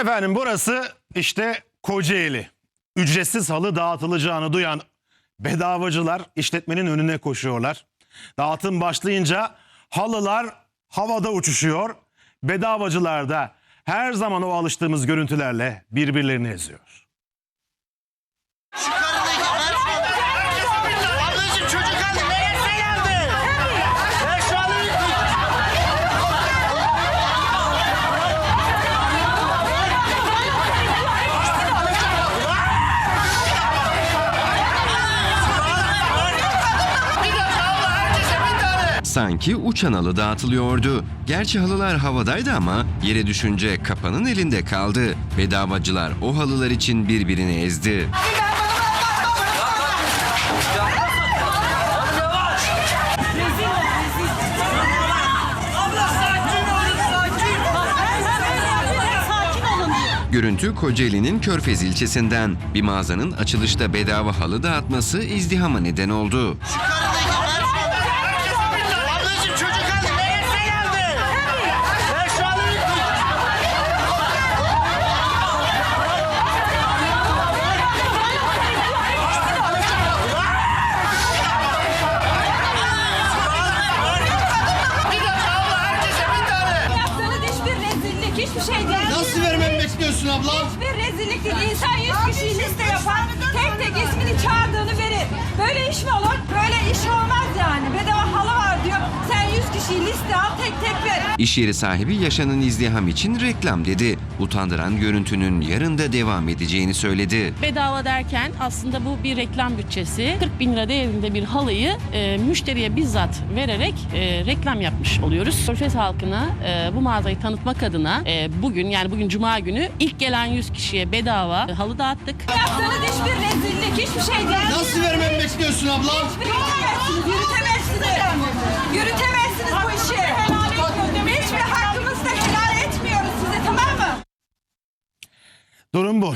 Efendim burası işte Kocaeli. Ücretsiz halı dağıtılacağını duyan bedavacılar işletmenin önüne koşuyorlar. Dağıtım başlayınca halılar havada uçuşuyor. Bedavacılar da her zaman o alıştığımız görüntülerle birbirlerini eziyor. Sanki uçan halı dağıtılıyordu. Gerçi halılar havadaydı ama yere düşünce kapanın elinde kaldı. Bedavacılar o halılar için birbirini ezdi. Görüntü Kocaeli'nin Körfez ilçesinden. Bir mağazanın açılışta bedava halı dağıtması izdihama neden oldu. Şu abla? Hiçbir rezillik değil. İnsan yüz kişiyi liste yapar, tek tek ismini çağırdığını verir. Böyle iş mi olur? İş yeri sahibi yaşanan izdiham için reklam dedi. Utandıran görüntünün yarın da devam edeceğini söyledi. Bedava derken aslında bu bir reklam bütçesi. 40 bin lira değerinde bir halıyı e, müşteriye bizzat vererek e, reklam yapmış oluyoruz. Körfez halkına e, bu mağazayı tanıtmak adına e, bugün yani bugün cuma günü ilk gelen 100 kişiye bedava e, halı dağıttık. Yaptığınız hiçbir rezillik, hiçbir şey değil. Nasıl vermemi bekliyorsun abla? Yürütemezsiniz, yürütemezsiniz. Durum bu.